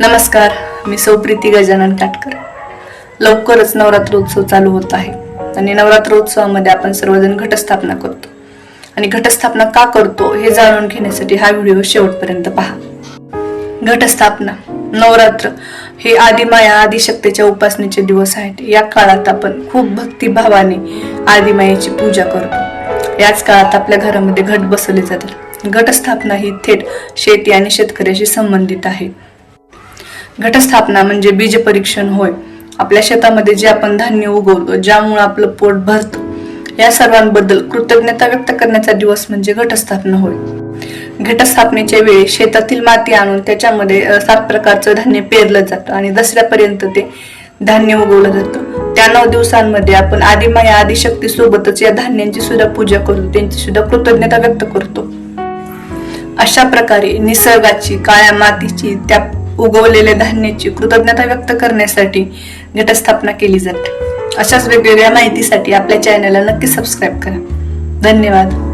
नमस्कार मी सौप्रीती गजानन काटकर. लवकरच नवरात्रोत्सव चालू होत आहे आणि नवरात्रोत्सवामध्ये आपण सर्वजण घटस्थापना करतो. आणि घटस्थापना का करतो हे जाणून घेण्यासाठी हा व्हिडिओ शेवटपर्यंत पहा. घटस्थापना नवरात्र हे आदिमाया आदिशक्तीच्या उपासनेचे दिवस आहेत. या काळात आपण खूप भक्तिभावाने आदिमायेची पूजा करतो. याच काळात आपल्या घरामध्ये घट बसवले जातात घटस्थापना ही थेट शेती आणि शेतकऱ्याशी संबंधित आहे. घटस्थापना म्हणजे बीज परीक्षण होय. आपल्या शेतामध्ये जे आपण धान्य उगवतो ज्यामुळे आपलं पोट भरतं या सर्वांबद्दल कृतज्ञता व्यक्त करण्याचा दिवस म्हणजे घटस्थापना होय. घटस्थापनेच्या वेळी शेतातील माती आणून त्याच्यामध्ये सात प्रकारचं धान्य पेरलं जातं आणि दसऱ्यापर्यंत ते धान्य उगवलं जातं. त्या नऊ दिवसांमध्ये आपण आदिमाया आदिशक्ती सोबतच या धान्यांची सुद्धा पूजा करतो त्यांची सुद्धा कृतज्ञता व्यक्त करतो. अशा प्रकारे निसर्गाची काळ्या मातीची त्या उगवलेल्या धान्याची कृतज्ञता व्यक्त करण्यासाठी घटस्थापना केली जाते. अशाच वेगवेगळ्या माहितीसाठी आपल्या चॅनलला नक्की सबस्क्राईब करा. धन्यवाद.